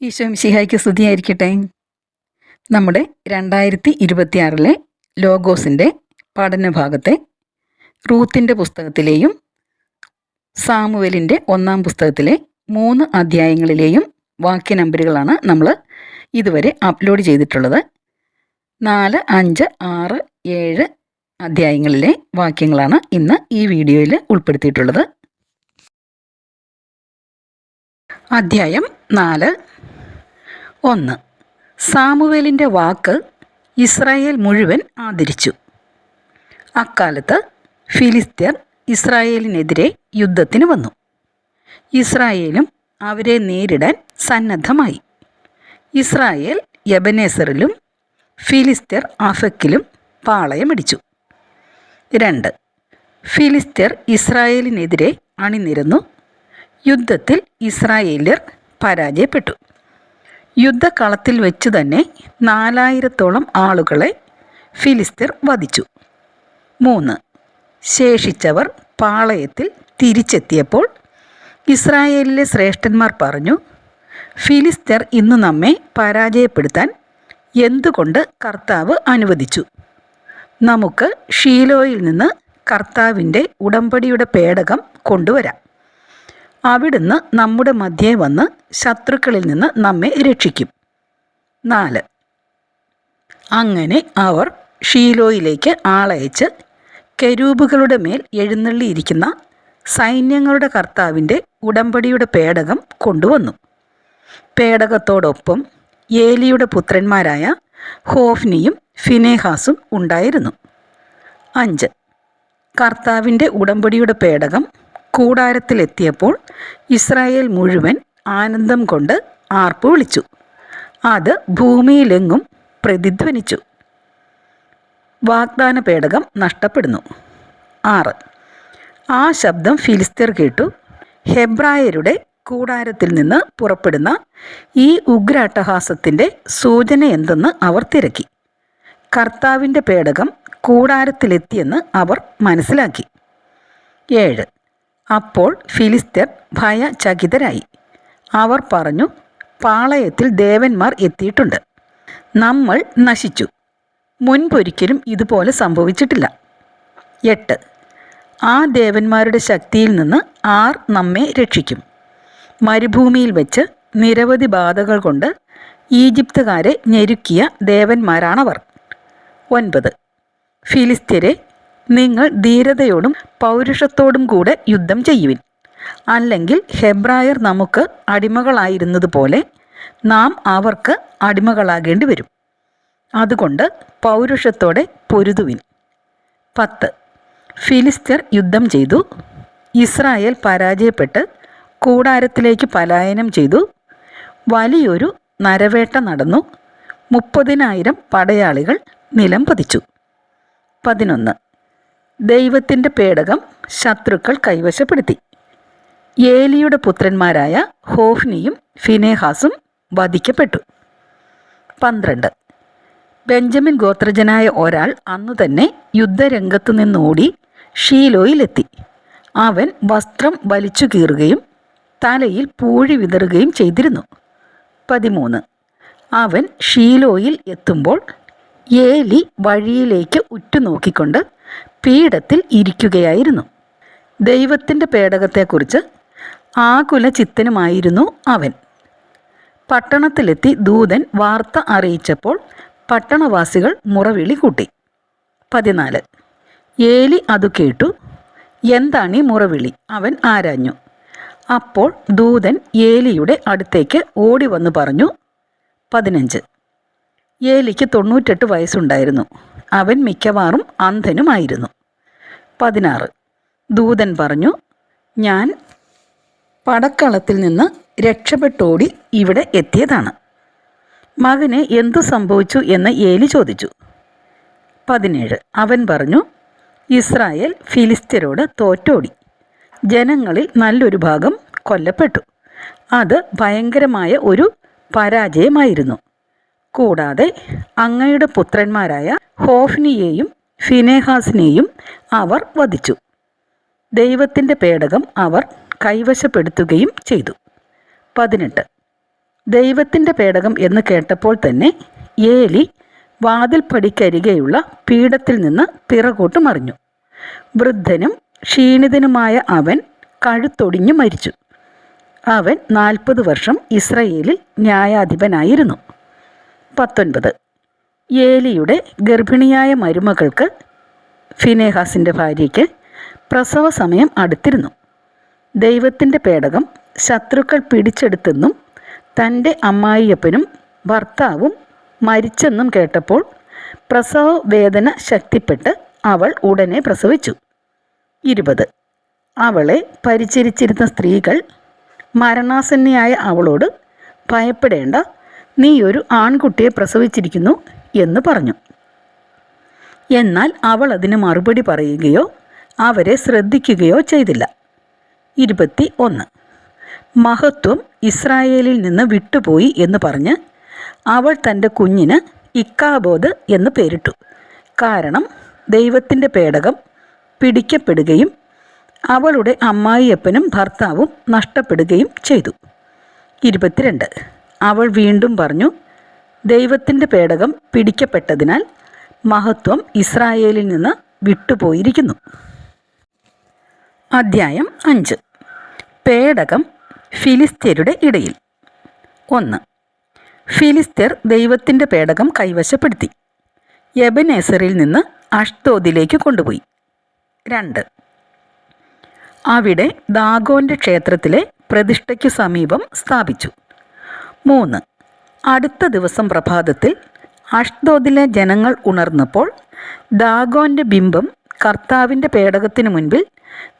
ഈശോ മിശിഹായ്ക്ക് സ്തുതിയായിരിക്കട്ടെ. നമ്മുടെ രണ്ടായിരത്തി ഇരുപത്തിയാറിലെ ലോഗോസിന്റെ പഠനഭാഗത്തെ റൂത്തിന്റെ പുസ്തകത്തിലെയും സാമുവലിന്റെ ഒന്നാം പുസ്തകത്തിലെ മൂന്ന് അധ്യായങ്ങളിലെയും വാക്യ നമ്പറുകളാണ് നമ്മൾ ഇതുവരെ അപ്ലോഡ് ചെയ്തിട്ടുള്ളത്. നാല് അഞ്ച് ആറ് ഏഴ് അധ്യായങ്ങളിലെ വാക്യങ്ങളാണ് ഇന്ന് ഈ വീഡിയോയിൽ ഉൾപ്പെടുത്തിയിട്ടുള്ളത്. അധ്യായം നാല് ഒന്ന്. സാമുവേലിന്റെ വാക്ക് ഇസ്രായേൽ മുഴുവൻ ആദരിച്ചു. അക്കാലത്ത് ഫിലിസ്ത്യർ ഇസ്രായേലിനെതിരെ യുദ്ധത്തിന് വന്നു. ഇസ്രായേലും അവരെ നേരിടാൻ സന്നദ്ധമായി. ഇസ്രായേൽ യബനേസറിലും ഫിലിസ്ത്യർ ആഫക്കിലും പാളയമടിച്ചു. രണ്ട്. ഫിലിസ്ത്യർ ഇസ്രായേലിനെതിരെ അണിനിരന്നു. യുദ്ധത്തിൽ ഇസ്രായേലിയർ പരാജയപ്പെട്ടു. യുദ്ധകളത്തിൽ വെച്ച് തന്നെ നാലായിരത്തോളം ആളുകളെ ഫിലിസ്തീർ വധിച്ചു. മൂന്ന്. ശേഷിച്ചവർ പാളയത്തിൽ തിരിച്ചെത്തിയപ്പോൾ ഇസ്രായേലിലെ ശ്രേഷ്ഠന്മാർ പറഞ്ഞു ഫിലിസ്തീർ ഇന്ന് നമ്മെ പരാജയപ്പെടുത്താൻ എന്തുകൊണ്ട് കർത്താവ് അനുവദിച്ചു? നമുക്ക് ഷീലോയിൽ നിന്ന് കർത്താവിന്റെ ഉടമ്പടിയുടെ പേടകം കൊണ്ടുവരാം. അവിടുന്ന് നമ്മുടെ മധ്യേ വന്ന് ശത്രുക്കളിൽ നിന്ന് നമ്മെ രക്ഷിക്കും. നാല്. അങ്ങനെ അവർ ഷീലോയിലേക്ക് ആളയച്ച് കരൂപുകളുടെ മേൽ എഴുന്നള്ളിയിരിക്കുന്ന സൈന്യങ്ങളുടെ കർത്താവിന്റെ ഉടമ്പടിയുടെ പേടകം കൊണ്ടുവന്നു. പേടകത്തോടൊപ്പം ഏലിയുടെ പുത്രന്മാരായ ഹോഫ്നിയും ഫിനേഹാസും ഉണ്ടായിരുന്നു. അഞ്ച്. കർത്താവിന്റെ ഉടമ്പടിയുടെ പേടകം കൂടാരത്തിലെത്തിയപ്പോൾ ഇസ്രായേൽ മുഴുവൻ ആനന്ദം കൊണ്ട് ആർപ്പ് വിളിച്ചു. അത് ഭൂമിയിലെങ്ങും പ്രതിധ്വനിച്ചു. വാഗ്ദാന പേടകം നഷ്ടപ്പെടുന്നു. ആറ്. ആ ശബ്ദം ഫിലിസ്തീർ കേട്ടു. ഹെബ്രായരുടെ കൂടാരത്തിൽ നിന്ന് പുറപ്പെടുന്ന ഈ ഉഗ്രാട്ടഹാസത്തിന്റെ സൂചന എന്തെന്ന് അവർ തിരക്കി. കർത്താവിന്റെ പേടകം കൂടാരത്തിലെത്തിയെന്ന് അവർ മനസ്സിലാക്കി. ഏഴ്. അപ്പോൾ ഫിലിസ്തീർ ഭയചകിതരായി. അവർ പറഞ്ഞു പാളയത്തിൽ ദേവന്മാർ എത്തിയിട്ടുണ്ട്. നമ്മൾ നശിച്ചു. മുൻപൊരിക്കലും ഇതുപോലെ സംഭവിച്ചിട്ടില്ല. എട്ട്. ആ ദേവന്മാരുടെ ശക്തിയിൽ നിന്ന് ആർ നമ്മെ രക്ഷിക്കും. മരുഭൂമിയിൽ വെച്ച് നിരവധി ബാധകൾ കൊണ്ട് ഈജിപ്തുകാരെ ഞെരുക്കിയ ദേവന്മാരാണവർ. ഒൻപത്. ഫിലിസ്തീരെ നിങ്ങൾ ധീരതയോടും പൗരുഷത്തോടും കൂടെ യുദ്ധം ചെയ്യുവിൻ. അല്ലെങ്കിൽ ഹെബ്രായർ നമുക്ക് അടിമകളായിരുന്നത് പോലെ നാം അവർക്ക് അടിമകളാകേണ്ടി വരും. അതുകൊണ്ട് പൗരുഷത്തോടെ പൊരുതുവിൻ. പത്ത്. ഫിലിസ്തീർ യുദ്ധം ചെയ്തു. ഇസ്രായേൽ പരാജയപ്പെട്ട് കൂടാരത്തിലേക്ക് പലായനം ചെയ്തു. വലിയൊരു നരവേട്ട നടന്നു. മുപ്പതിനായിരം പടയാളികൾ നിലം പതിച്ചു പതിനൊന്ന്. ദൈവത്തിന്റെ പേടകം ശത്രുക്കൾ കൈവശപ്പെടുത്തി. ഏലിയുടെ പുത്രന്മാരായ ഹോഫ്നിയും ഫിനേഹാസും വധിക്കപ്പെട്ടു. പന്ത്രണ്ട്. ബെഞ്ചമിൻ ഗോത്രജനായ ഒരാൾ അന്നു തന്നെ യുദ്ധരംഗത്തു നിന്നോടി ഷീലോയിലെത്തി. അവൻ വസ്ത്രം വലിച്ചു കീറുകയും തലയിൽ പൂഴി വിതറുകയും ചെയ്തിരുന്നു. പതിമൂന്ന്. അവൻ ഷീലോയിൽ എത്തുമ്പോൾ ഏലി വഴിയിലേക്ക് ഉറ്റുനോക്കിക്കൊണ്ട് പീഠത്തിൽ ഇരിക്കുകയായിരുന്നു. ദൈവത്തിന്റെ പേടകത്തെക്കുറിച്ച് ആകുല ചിത്തനുമായിരുന്നു അവൻ. പട്ടണത്തിലെത്തി ദൂതൻ വാർത്ത അറിയിച്ചപ്പോൾ പട്ടണവാസികൾ മുറവിളി കൂട്ടി. പതിനാല്. ഏലി അത് കേട്ടു. എന്താണ് ഈ മുറവിളി? അവൻ ആരാഞ്ഞു. അപ്പോൾ ദൂതൻ ഏലിയുടെ അടുത്തേക്ക് ഓടി വന്ന് പറഞ്ഞു പതിനഞ്ച്. ഏലിക്ക് തൊണ്ണൂറ്റെട്ട് വയസ്സുണ്ടായിരുന്നു. അവൻ മിക്കവാറും അന്ധനുമായിരുന്നു. പതിനാറ്. ദൂതൻ പറഞ്ഞു ഞാൻ പടക്കളത്തിൽ നിന്ന് രക്ഷപ്പെട്ടോടി ഇവിടെ എത്തിയതാണ്. മകന് എന്തു സംഭവിച്ചു എന്ന് ഏലി ചോദിച്ചു. പതിനേഴ്. അവൻ പറഞ്ഞു ഇസ്രായേൽ ഫിലിസ്തീനോട് തോറ്റോടി. ജനങ്ങളിൽ നല്ലൊരു ഭാഗം കൊല്ലപ്പെട്ടു. അത് ഭയങ്കരമായ ഒരു പരാജയമായിരുന്നു. കൂടാതെ അങ്ങയുടെ പുത്രന്മാരായ ഹോഫ്നിയെയും ഫിനേഹാസിനെയും അവർ വധിച്ചു. ദൈവത്തിന്റെ പേടകം അവർ കൈവശപ്പെടുത്തുകയും ചെയ്തു. പതിനെട്ട്. ദൈവത്തിന്റെ പേടകം എന്ന് കേട്ടപ്പോൾ തന്നെ ഏലി വാതിൽപ്പടിക്കരികെയുള്ള പീഠത്തിൽ നിന്ന് പിറകോട്ട് മറിഞ്ഞു. വൃദ്ധനും ക്ഷീണിതനുമായ അവൻ കഴുത്തൊടിഞ്ഞു മരിച്ചു. അവൻ നാൽപ്പത് വർഷം ഇസ്രയേലിൽ ന്യായാധിപനായിരുന്നു. പത്തൊൻപത്. ഏലിയുടെ ഗർഭിണിയായ മരുമകൾക്ക് ഫിനേഹാസിന്റെ ഭാര്യയ്ക്ക് പ്രസവ സമയം അടുത്തിരുന്നു. ദൈവത്തിന്റെ പേടകം ശത്രുക്കൾ പിടിച്ചെടുത്തെന്നും തന്റെ അമ്മായിയപ്പനും ഭർത്താവും മരിച്ചെന്നും കേട്ടപ്പോൾ പ്രസവ വേദന ശക്തിപ്പെട്ട് അവൾ ഉടനെ പ്രസവിച്ചു. ഇരുപത്. അവളെ പരിചരിച്ചിരുന്ന സ്ത്രീകൾ മരണാസന്നയായ അവളോട് ഭയപ്പെടേണ്ട നീ ഒരു ആൺകുട്ടിയെ പ്രസവിച്ചിരിക്കുന്നു എന്ന് പറഞ്ഞു. എന്നാൽ അവൾ അതിന് മറുപടി പറയുകയോ അവരെ ശ്രദ്ധിക്കുകയോ ചെയ്തില്ല. ഇരുപത്തി ഒന്ന് മഹത്വം ഇസ്രായേലിൽ നിന്ന് വിട്ടുപോയി എന്ന് പറഞ്ഞ് അവൾ തന്റെ കുഞ്ഞിന് ഇക്കാബോധ് എന്ന് പേരിട്ടു. കാരണം ദൈവത്തിന്റെ പേടകം പിടിക്കപ്പെടുകയും അവളുടെ അമ്മായിയപ്പനും ഭർത്താവും നഷ്ടപ്പെടുകയും ചെയ്തു. ഇരുപത്തിരണ്ട്. അവൾ വീണ്ടും പറഞ്ഞു ദൈവത്തിന്റെ പേടകം പിടിക്കപ്പെട്ടതിനാൽ മഹത്വം ഇസ്രായേലിൽ നിന്ന് വിട്ടുപോയിരിക്കുന്നു. അധ്യായം അഞ്ച്. പേടകം ഫിലിസ്ത്യരുടെ ഇടയിൽ. ഒന്ന്. ഫിലിസ്ത്യർ ദൈവത്തിന്റെ പേടകം കൈവശപ്പെടുത്തി. യബനേസറിൽ നിന്ന് അഷ്തോദിലേക്ക് കൊണ്ടുപോയി. രണ്ട്. അവിടെ ദാഗോന്റെ ക്ഷേത്രത്തിലെ പ്രതിഷ്ഠയ്ക്കു സമീപം സ്ഥാപിച്ചു. മൂന്ന്. അടുത്ത ദിവസം പ്രഭാതത്തിൽ അഷ്ദോദിലെ ജനങ്ങൾ ഉണർന്നപ്പോൾ ദാഗോന്റെ ബിംബം കർത്താവിന്റെ പേടകത്തിനു മുൻപിൽ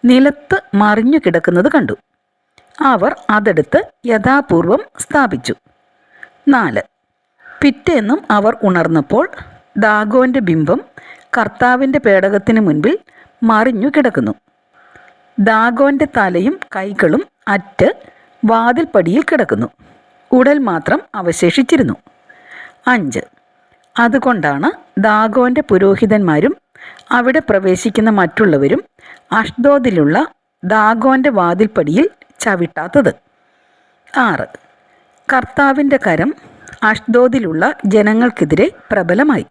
നിലത്ത് മറിഞ്ഞു കിടക്കുന്നത് കണ്ടു. അവർ അതെടുത്ത് യഥാപൂർവം സ്ഥാപിച്ചു. നാല്. പിറ്റേന്നും അവർ ഉണർന്നപ്പോൾ ദാഗോന്റെ ബിംബം കർത്താവിന്റെ പേടകത്തിന് മുൻപിൽ മറിഞ്ഞു കിടക്കുന്നു. ദാഗോന്റെ തലയും കൈകളും അറ്റ് വാതിൽപ്പടിയിൽ കിടക്കുന്നു. ഉടൽ മാത്രം അവശേഷിച്ചിരുന്നു. അഞ്ച്. അതുകൊണ്ടാണ് ദാഗോന്റെ പുരോഹിതന്മാരും അവിടെ പ്രവേശിക്കുന്ന മറ്റുള്ളവരും അഷ്ദോദിലുള്ള ദാഗോന്റെ വാതിൽപ്പടിയിൽ ചവിട്ടാത്തത്. ആറ്. കർത്താവിന്റെ കരം അഷ്ദോദിലുള്ള ജനങ്ങൾക്കെതിരെ പ്രബലമായി.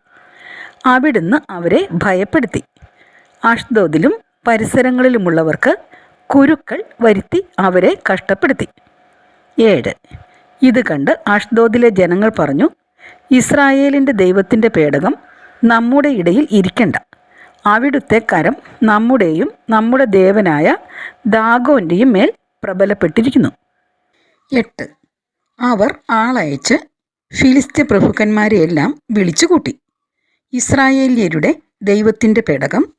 അവിടുന്ന് അവരെ ഭയപ്പെടുത്തി. അഷ്ദോദിലും പരിസരങ്ങളിലുമുള്ളവർക്ക് കുരുക്കൾ വരുത്തി അവരെ കഷ്ടപ്പെടുത്തി. ഏഴ്. ഇത് കണ്ട് അഷ്ദോദിലെ ജനങ്ങൾ പറഞ്ഞു ഇസ്രായേലിന്റെ ദൈവത്തിന്റെ പേടകം നമ്മുടെ ഇടയിൽ ഇരിക്കണ്ട. അവിടുത്തെ കരം നമ്മുടെയും നമ്മുടെ ദേവനായ ദാഗോന്റെയും മേൽ പ്രബലപ്പെട്ടിരിക്കുന്നു. എട്ട്. അവർ ആളയച്ച് ഫിലിസ്ത്യ പ്രഭുക്കന്മാരെയെല്ലാം വിളിച്ചുകൂട്ടി ഇസ്രായേലിയരുടെ ദൈവത്തിന്റെ പേടകം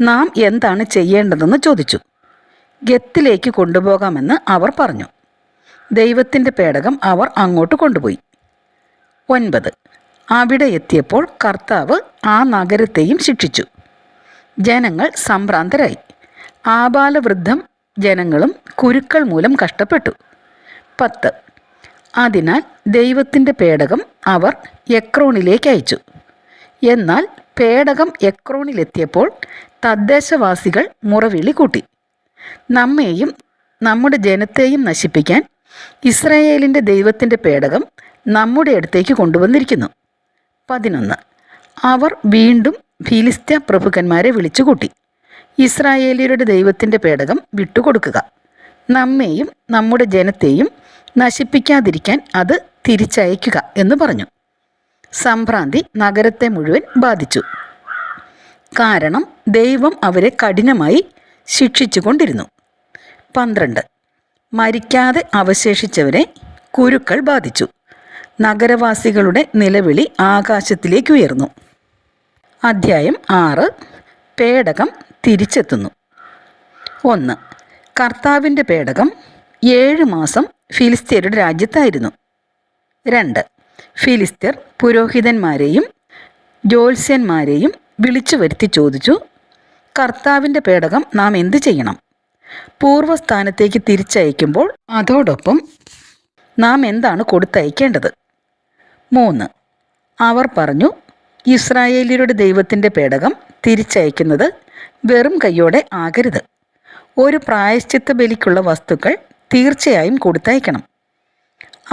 നാം എന്താണ് ചെയ്യേണ്ടതെന്ന് ചോദിച്ചു. ഗത്തിലേക്ക് കൊണ്ടുപോകാമെന്ന് അവർ പറഞ്ഞു. ദൈവത്തിന്റെ പേടകം അവർ അങ്ങോട്ട് കൊണ്ടുപോയി. ഒൻപത്. അവിടെ എത്തിയപ്പോൾ കർത്താവ് ആ നഗരത്തെയും ശിക്ഷിച്ചു. ജനങ്ങൾ സംഭ്രാന്തരായി. ആബാലവൃദ്ധം ജനങ്ങളും കുരുക്കൾ മൂലം കഷ്ടപ്പെട്ടു. പത്ത്. അതിനാൽ ദൈവത്തിന്റെ പേടകം അവർ എക്രോണിലേക്ക് അയച്ചു. എന്നാൽ പേടകം എക്രോണിലെത്തിയപ്പോൾ തദ്ദേശവാസികൾ മുറവിളി കൂട്ടി. നമ്മെയും നമ്മുടെ ജനത്തെയും നശിപ്പിക്കാൻ ഇസ്രായേലിന്റെ ദൈവത്തിന്റെ പേടകം നമ്മുടെ അടുത്തേക്ക് കൊണ്ടുവന്നിരിക്കുന്നു. പതിനൊന്ന്. അവർ വീണ്ടും ഫിലിസ്ത്യ പ്രഭുക്കന്മാരെ വിളിച്ചുകൂട്ടി. ഇസ്രായേലിയരുടെ ദൈവത്തിന്റെ പേടകം വിട്ടുകൊടുക്കുക. നമ്മെയും നമ്മുടെ ജനത്തെയും നശിപ്പിക്കാതിരിക്കാൻ അത് തിരിച്ചയക്കുക എന്ന് പറഞ്ഞു. സംഭ്രാന്തി നഗരത്തെ മുഴുവൻ ബാധിച്ചു. കാരണം ദൈവം അവരെ കഠിനമായി ശിക്ഷിച്ചുകൊണ്ടിരുന്നു. പന്ത്രണ്ട്. മരിക്കാതെ അവശേഷിച്ചവരെ കുരുക്കൾ ബാധിച്ചു. നഗരവാസികളുടെ നിലവിളി ആകാശത്തിലേക്ക് ഉയർന്നു. അധ്യായം ആറ്. പേടകം തിരിച്ചെത്തുന്നു. ഒന്ന്. കർത്താവിന്റെ പേടകം ഏഴ് മാസം ഫിലിസ്തീനയുടെ രാജ്യത്തായിരുന്നു. രണ്ട്. ഫിലിസ്തീർ പുരോഹിതന്മാരെയും ജ്യോത്സ്യന്മാരെയും വിളിച്ചു വരുത്തി ചോദിച്ചു കർത്താവിന്റെ പേടകം നാം എന്തു ചെയ്യണം? പൂർവസ്ഥാനത്തേക്ക് തിരിച്ചയക്കുമ്പോൾ അതോടൊപ്പം നാം എന്താണ് കൊടുത്തയക്കേണ്ടത്? മൂന്ന്. അവർ പറഞ്ഞു ഇസ്രായേലിയരുടെ ദൈവത്തിന്റെ പേടകം തിരിച്ചയക്കുന്നത് വെറും കൈയോടെ ആകരുത്. ഒരു പ്രായശ്ചിത്ത ബലിക്കുള്ള വസ്തുക്കൾ തീർച്ചയായും കൊടുത്തയക്കണം.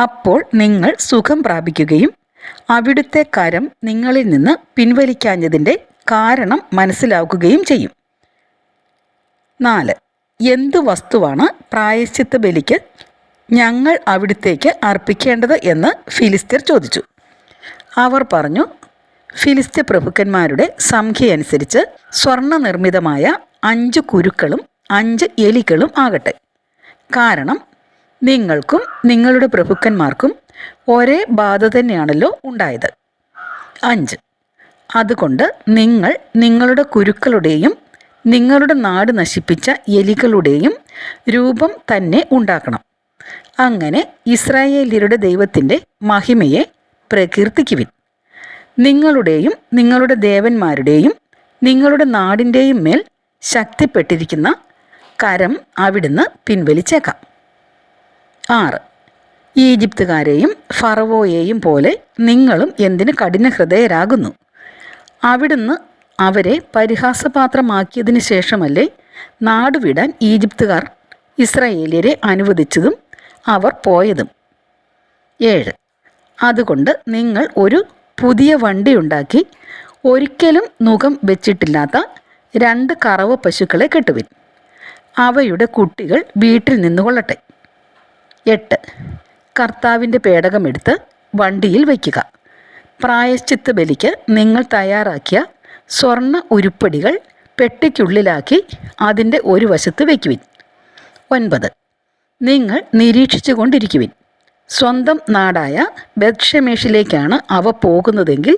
അപ്പോൾ നിങ്ങൾ സുഖം പ്രാപിക്കുകയും അവിടുത്തെ കരം നിങ്ങളിൽ നിന്ന് പിൻവലിക്കാഞ്ഞതിന്റെ കാരണം മനസ്സിലാക്കുകയും ചെയ്യും. നാല്. എന്ത് വസ്തുവാണ് പ്രായശ്ചിത്ത ബലിക്ക് ഞങ്ങൾ അവിടുത്തേക്ക് അർപ്പിക്കേണ്ടത് എന്ന് ഫിലിസ്തീർ ചോദിച്ചു. അവർ പറഞ്ഞു ഫിലിസ്ത്യ പ്രഭുക്കന്മാരുടെ സംഖ്യയനുസരിച്ച് സ്വർണ നിർമ്മിതമായ അഞ്ച് കുരുക്കളും അഞ്ച് എലികളും ആകട്ടെ. കാരണം നിങ്ങൾക്കും നിങ്ങളുടെ പ്രഭുക്കന്മാർക്കും ഒരേ ബാധ തന്നെയാണല്ലോ ഉണ്ടായത്. അഞ്ച്. അതുകൊണ്ട് നിങ്ങൾ നിങ്ങളുടെ കുരുക്കളുടെയും നിങ്ങളുടെ നാട് നശിപ്പിച്ച എലികളുടെയും രൂപം തന്നെ ഉണ്ടാക്കണം. അങ്ങനെ ഇസ്രായേലിയരുടെ ദൈവത്തിന്റെ മഹിമയെ പ്രകീർത്തിക്കുവിൻ. നിങ്ങളുടെയും നിങ്ങളുടെ ദേവന്മാരുടെയും നിങ്ങളുടെ നാടിന്റെയും മേൽ ശക്തിപ്പെട്ടിരിക്കുന്ന കരം അവിടുന്ന് പിൻവലിച്ചേക്കാം. ആറ്. ഈജിപ്തുകാരെയും ഫറവോയെയും പോലെ നിങ്ങളും എന്തിന് കഠിന ഹൃദയരാകുന്നു അവിടുന്ന് അവരെ പരിഹാസപാത്രമാക്കിയതിന് ശേഷമല്ലേ നാടുവിടാൻ ഈജിപ്തുകാർ ഇസ്രയേലിയരെ അനുവദിച്ചതും അവർ പോയതും. ഏഴ്. അതുകൊണ്ട് നിങ്ങൾ ഒരു പുതിയ വണ്ടി ഉണ്ടാക്കി ഒരിക്കലും മുഖം വെച്ചിട്ടില്ലാത്ത രണ്ട് കറവ പശുക്കളെ കെട്ടുവിൻ. അവയുടെ കുട്ടികൾ വീട്ടിൽ നിന്നുകൊള്ളട്ടെ. എട്ട്. കർത്താവിന്റെ പേടകമെടുത്ത് വണ്ടിയിൽ വയ്ക്കുക. പ്രായശ്ചിത്ത ബലിക്ക് നിങ്ങൾ തയ്യാറാക്കിയ സ്വർണ ഉരുപ്പടികൾ പെട്ടിക്കുള്ളിലാക്കി അതിന്റെ ഒരു വശത്ത് വയ്ക്കുവിൻ. ഒൻപത്. നിങ്ങൾ നിരീക്ഷിച്ചു കൊണ്ടിരിക്കുവിൻ. സ്വന്തം നാടായ ബദ്ഷമേഷിലേക്കാണ് അവ പോകുന്നതെങ്കിൽ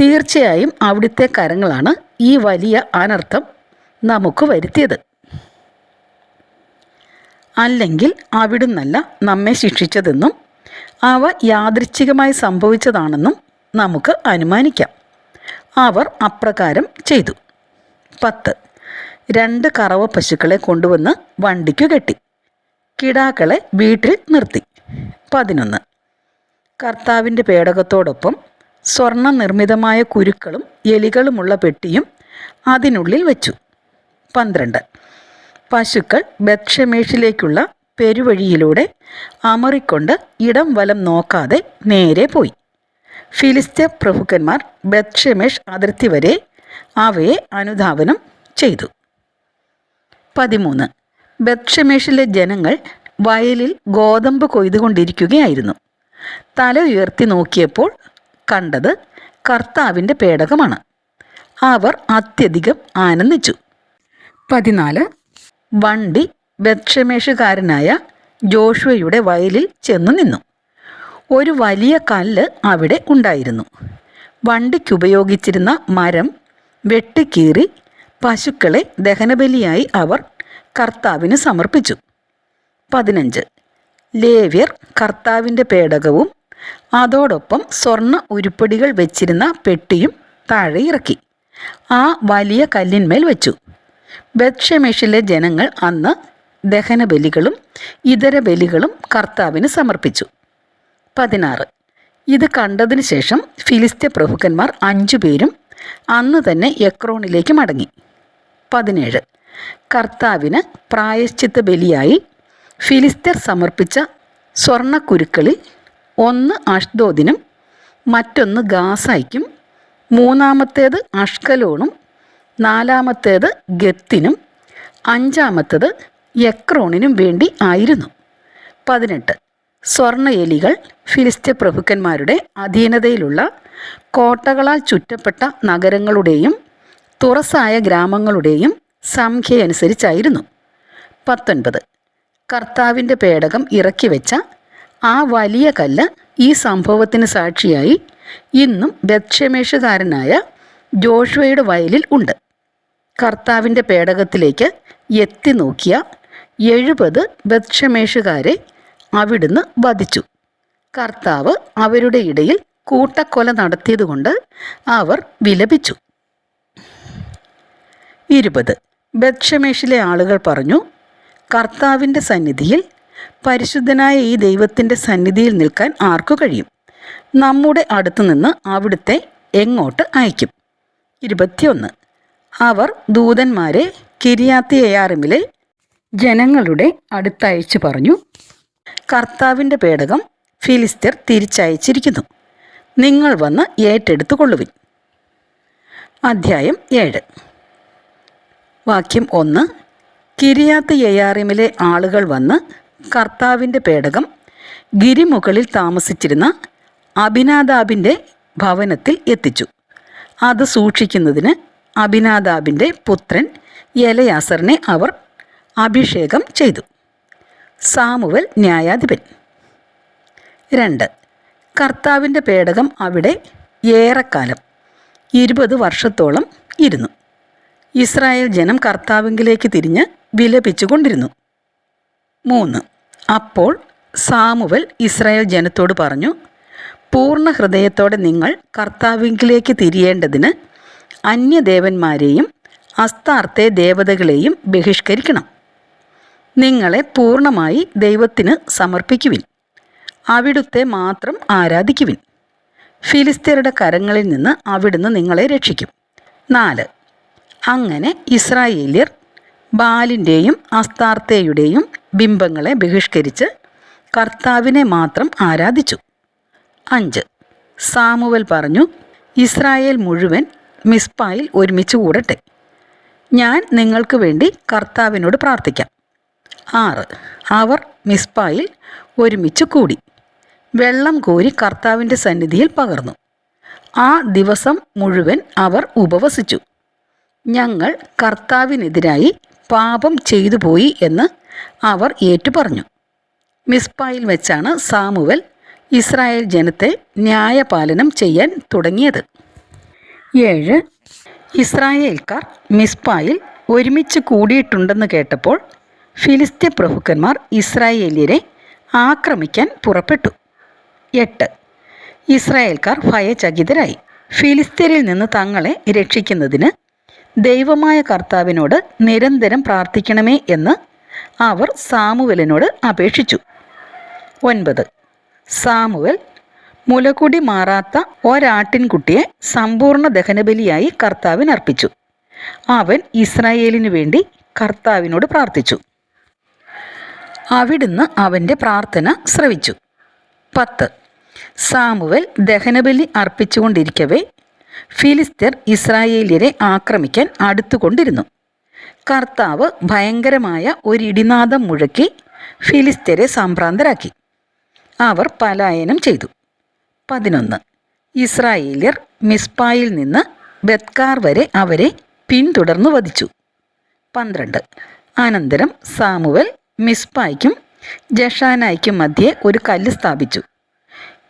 തീർച്ചയായും അവിടുത്തെ കരങ്ങളാണ് ഈ വലിയ അനർത്ഥം നമുക്ക് വരുത്തിയത്. അല്ലെങ്കിൽ അവിടുന്നല്ല നമ്മെ ശിക്ഷിച്ചതെന്നും അവ യാദൃച്ഛികമായി സംഭവിച്ചതാണെന്നും നമുക്ക് അനുമാനിക്കാം. അവർ അപ്രകാരം ചെയ്തു. പത്ത്. രണ്ട് കറവ പശുക്കളെ കൊണ്ടുവന്ന് വണ്ടിക്കു കെട്ടി. കിടാക്കളെ വീട്ടിൽ നിർത്തി. പതിനൊന്ന്. കർത്താവിന്റെ പേടകത്തോടൊപ്പം സ്വർണ നിർമ്മിതമായ കുരുക്കളും എലികളുമുള്ള പെട്ടിയും അതിനുള്ളിൽ വച്ചു. പന്ത്രണ്ട്. പശുക്കൾ ബക്ഷമേഷിലേക്കുള്ള പെരുവഴിയിലൂടെ അമറിക്കൊണ്ട് ഇടം വലം നോക്കാതെ നേരെ പോയി. ഫിലിസ്ത്യ പ്രഭുക്കന്മാർ ബത്ഷമേഷ് അതിർത്തി വരെ അവയെ അനുധാവനം ചെയ്തു. പതിമൂന്ന്. ബത്ഷമേഷിലെ ജനങ്ങൾ വയലിൽ ഗോതമ്പ് കൊയ്തുകൊണ്ടിരിക്കുകയായിരുന്നു. തല ഉയർത്തി നോക്കിയപ്പോൾ കണ്ടത് കർത്താവിന്റെ പേടകമാണ്. അവർ അത്യധികം ആനന്ദിച്ചു. പതിനാല്. വണ്ടി ബത്ഷമേഷുകാരനായ ജോഷുവയുടെ വയലിൽ ചെന്നു നിന്നു. ഒരു വലിയ കല്ല് അവിടെ ഉണ്ടായിരുന്നു. വണ്ടിക്കുപയോഗിച്ചിരുന്ന മരം വെട്ടിക്കീറി പശുക്കളെ ദഹനബലിയായി അവർ കർത്താവിന് സമർപ്പിച്ചു. പതിനഞ്ച്. ലേവ്യർ കർത്താവിന്റെ പേടകവും അതോടൊപ്പം സ്വർണ ഉരുപ്പടികൾ വെച്ചിരുന്ന പെട്ടിയും താഴെ ഇറക്കി. ആ വലിയ കല്ലിന്മേൽ വെച്ചു. ബത്ഷമേഷിലെ ജനങ്ങൾ അന്ന് ദഹനബലികളും ഇതര ബലികളും കർത്താവിന് സമർപ്പിച്ചു. പതിനാറ്. ഇത് കണ്ടതിന് ശേഷം ഫിലിസ്ത്യ പ്രഭുക്കന്മാർ അഞ്ചുപേരും അന്ന് തന്നെ യക്രോണിലേക്ക് മടങ്ങി. പതിനേഴ്. കർത്താവിന് പ്രായശ്ചിത്ത ബലിയായി ഫിലിസ്ത്യർ സമർപ്പിച്ച സ്വർണക്കുരുക്കളിൽ ഒന്ന് അഷ്ദോദിനും മറ്റൊന്ന് ഗാസായ്ക്കും മൂന്നാമത്തേത് അഷ്കലോണും നാലാമത്തേത് ഗത്തിനും അഞ്ചാമത്തേത് യക്രോണിനും വേണ്ടി ആയിരുന്നു. പതിനെട്ട്. സ്വർണ എലികൾ ഫിലിസ്ത്യ പ്രഭുക്കന്മാരുടെ അധീനതയിലുള്ള കോട്ടകളാൽ ചുറ്റപ്പെട്ട നഗരങ്ങളുടെയും തുറസായ ഗ്രാമങ്ങളുടെയും സംഖ്യയനുസരിച്ചായിരുന്നു. പത്തൊൻപത്. കർത്താവിന്റെ പേടകം ഇറക്കി വെച്ച ആ വലിയ കല്ല് ഈ സംഭവത്തിന് സാക്ഷിയായി ഇന്നും ബക്ഷമേഷുകാരനായ ജോഷുവയുടെ വയലിൽ ഉണ്ട്. കർത്താവിന്റെ പേടകത്തിലേക്ക് എത്തി നോക്കിയ എഴുപത് ബത്ഷമേഷുകാരെ അവിടുന്ന് വധിച്ചു. കർത്താവ് അവരുടെ ഇടയിൽ കൂട്ടക്കൊല നടത്തിയതുകൊണ്ട് അവർ വിലപിച്ചു. ഇരുപത്. ബദ്ഷമേഷിലെ ആളുകൾ പറഞ്ഞു കർത്താവിന്റെ സന്നിധിയിൽ പരിശുദ്ധനായ ഈ ദൈവത്തിന്റെ സന്നിധിയിൽ നിൽക്കാൻ ആർക്കു കഴിയും? നമ്മുടെ അടുത്തു നിന്ന് അവിടുത്തെ എങ്ങോട്ട് അയക്കും? ഇരുപത്തിയൊന്ന്. അവർ ദൂതന്മാരെ കിരിയാത്തിയയാറിമിലെ ജനങ്ങളുടെ അടുത്തയച്ചു പറഞ്ഞു കർത്താവിന്റെ പേടകം ഫിലിസ്തീർ തിരിച്ചയച്ചിരിക്കുന്നു. നിങ്ങൾ വന്ന് ഏറ്റെടുത്തു കൊള്ളുവിൻ അധ്യായം ഏഴ്. വാക്യം ഒന്ന്. കിരിയാത്ത് യയാറിമിലെ ആളുകൾ വന്ന് കർത്താവിന്റെ പേടകം ഗിരിമുകളിൽ താമസിച്ചിരുന്ന അഭിനാദാബിന്റെ ഭവനത്തിൽ എത്തിച്ചു. അത് സൂക്ഷിക്കുന്നതിന് അഭിനാദാബിന്റെ പുത്രൻ യലയാസറിനെ അവർ അഭിഷേകം ചെയ്തു. സാമുവൽ ന്യായാധിപൻ. രണ്ട്. കർത്താവിന്റെ പേടകം അവിടെ ഏറെക്കാലം ഇരുപത് വർഷത്തോളം ഇരുന്നു. ഇസ്രായേൽ ജനം കർത്താവിങ്കിലേക്ക് തിരിഞ്ഞ് വിലപിച്ചുകൊണ്ടിരുന്നു. മൂന്ന്. അപ്പോൾ സാമുവൽ ഇസ്രായേൽ ജനത്തോട് പറഞ്ഞു പൂർണ ഹൃദയത്തോടെ നിങ്ങൾ കർത്താവിങ്കിലേക്ക് തിരിയേണ്ടതിന് അന്യദേവന്മാരെയും അസ്താർത്ഥെ ദേവതകളെയും ബഹിഷ്കരിക്കണം. നിങ്ങളെ പൂർണമായി ദൈവത്തിന് സമർപ്പിക്കുവിൻ. അവിടുത്തെ മാത്രം ആരാധിക്കുവിൻ. ഫിലിസ്തീനയുടെ കരങ്ങളിൽ നിന്ന് അവിടുന്ന് നിങ്ങളെ രക്ഷിക്കും. നാല്. അങ്ങനെ ഇസ്രായേല്യർ ബാലിന്റെയും അസ്താർത്തയുടെയും ബിംബങ്ങളെ ബഹിഷ്കരിച്ച് കർത്താവിനെ മാത്രം ആരാധിച്ചു. അഞ്ച്. സാമുവൽ പറഞ്ഞു ഇസ്രായേൽ മുഴുവൻ മിസ്പായിൽ ഒരുമിച്ച് കൂടട്ടെ. ഞാൻ നിങ്ങൾക്ക് വേണ്ടി കർത്താവിനോട് പ്രാർത്ഥിക്കാം. ആറ്. അവർ മിസ്പായിൽ ഒരുമിച്ച് കൂടി. വെള്ളം കോരി കർത്താവിന്റെ സന്നിധിയിൽ പകർന്നു. ആ ദിവസം മുഴുവൻ അവർ ഉപവസിച്ചു. ഞങ്ങൾ കർത്താവിനെതിരായി പാപം ചെയ്തു പോയി എന്ന് അവർ ഏറ്റുപറഞ്ഞു. മിസ്പായിൽ വെച്ചാണ് സാമുവൽ ഇസ്രായേൽ ജനത്തെ ന്യായപാലനം ചെയ്യാൻ തുടങ്ങിയത്. ഏഴ്. ഇസ്രായേൽക്കാർ മിസ്പായിൽ ഒരുമിച്ച് കൂടിയിട്ടുണ്ടെന്ന് കേട്ടപ്പോൾ ഫിലിസ്ത്യ പ്രഭുക്കന്മാർ ഇസ്രായേലിയരെ ആക്രമിക്കാൻ പുറപ്പെട്ടു. എട്ട്. ഇസ്രായേൽക്കാർ ഭയചകിതരായി. ഫിലിസ്തീനിൽ നിന്ന് തങ്ങളെ രക്ഷിക്കുന്നതിന് ദൈവമായ കർത്താവിനോട് നിരന്തരം പ്രാർത്ഥിക്കണമേ എന്ന് അവർ സാമുവലിനോട് അപേക്ഷിച്ചു. ഒൻപത്. സാമുവൽ മുലകുടി മാറാത്ത ഒരാട്ടിൻകുട്ടിയെ സമ്പൂർണ ദഹനബലിയായി കർത്താവിന് അർപ്പിച്ചു. അവൻ ഇസ്രായേലിനു വേണ്ടി കർത്താവിനോട് പ്രാർത്ഥിച്ചു. അവിടുന്ന് അവന്റെ പ്രാർത്ഥന ശ്രവിച്ചു. പത്ത്. സാമുവൽ ദഹനബലി അർപ്പിച്ചുകൊണ്ടിരിക്കവേ ഫിലിസ്തർ ഇസ്രായേലിയരെ ആക്രമിക്കാൻ അടുത്തുകൊണ്ടിരുന്നു. കർത്താവ് ഭയങ്കരമായ ഒരിടിനാദം മുഴക്കി ഫിലിസ്തരെ സംഭ്രാന്തരാക്കി. അവർ പലായനം ചെയ്തു. പതിനൊന്ന്. ഇസ്രായേലിയർ മിസ്പായിൽ നിന്ന് ബത്കാർ വരെ അവരെ പിന്തുടർന്നു വധിച്ചു. പന്ത്രണ്ട്. അനന്തരം സാമുവൽ മിസ്പായ്ക്കും ജഷാനായ്ക്കും മധ്യേ ഒരു കല്ല് സ്ഥാപിച്ചു.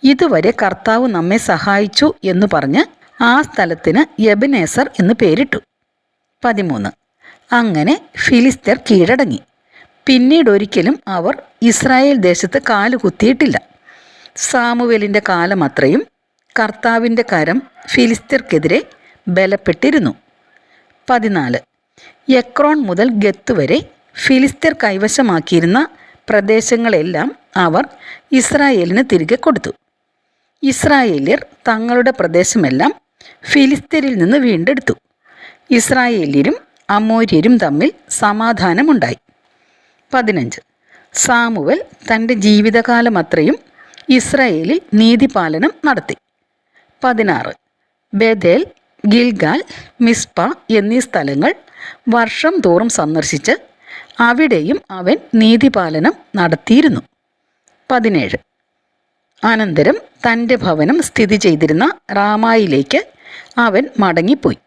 ഇതുവരെ കർത്താവ് നമ്മെ സഹായിച്ചു എന്ന് പറഞ്ഞ് ആ സ്ഥലത്തിന് യബിനേസർ എന്ന് പേരിട്ടു. പതിമൂന്ന്. അങ്ങനെ ഫിലിസ്തർ കീഴടങ്ങി. പിന്നീട് ഒരിക്കലും അവർ ഇസ്രായേൽ ദേശത്ത് കാൽ കുത്തിയിട്ടില്ല. സാമുവേലിന്റെ കാലം അത്രയും കർത്താവിന്റെ കരം ഫിലിസ്തീർക്കെതിരെ ബലപ്പെട്ടിരുന്നു. പതിനാല്. എക്രോൺ മുതൽ ഗത്ത് വരെ ഫിലിസ്തീർ കൈവശമാക്കിയിരുന്ന പ്രദേശങ്ങളെല്ലാം അവർ ഇസ്രായേലിന് തിരികെ കൊടുത്തു. ഇസ്രായേലിയർ തങ്ങളുടെ പ്രദേശമെല്ലാം ഫിലിസ്തീനിൽ നിന്ന് വീണ്ടെടുത്തു. ഇസ്രായേലിയരും അമോര്യരും തമ്മിൽ സമാധാനമുണ്ടായി. പതിനഞ്ച്. സാമുവൽ തന്റെ ജീവിതകാലം അത്രയും ഇസ്രായേലിൽ നീതിപാലനം നടത്തി. പതിനാറ്. ബദേൽ ഗിൽഗാൽ മിസ്പ എന്നീ സ്ഥലങ്ങൾ വർഷം തോറും സന്ദർശിച്ച് അവിടെയും അവൻ നീതിപാലനം നടത്തിയിരുന്നു. പതിനേഴ്. അനന്തരം തന്റെ ഭവനം സ്ഥിതി ചെയ്തിരുന്ന റാമായിലേക്ക് അവൻ മടങ്ങിപ്പോയി.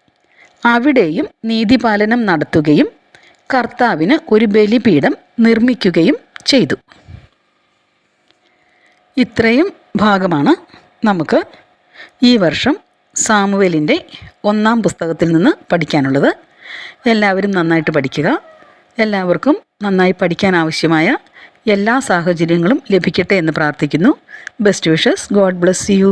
അവിടെയും നീതിപാലനം നടത്തുകയും കർത്താവിന് ഒരു ബലിപീഠം നിർമ്മിക്കുകയും ചെയ്തു. ഇത്രയും ഭാഗമാണ് നമുക്ക് ഈ വർഷം സാമുവേലിന്റെ ഒന്നാം പുസ്തകത്തിൽ നിന്ന് പഠിക്കാനുള്ളത്. എല്ലാവരും നന്നായിട്ട് പഠിക്കുക. എല്ലാവർക്കും നന്നായി പഠിക്കാൻ ആവശ്യമായ എല്ലാ സാഹചര്യങ്ങളും ലഭിക്കട്ടെ എന്ന് പ്രാർത്ഥിക്കുന്നു. Best wishes God bless you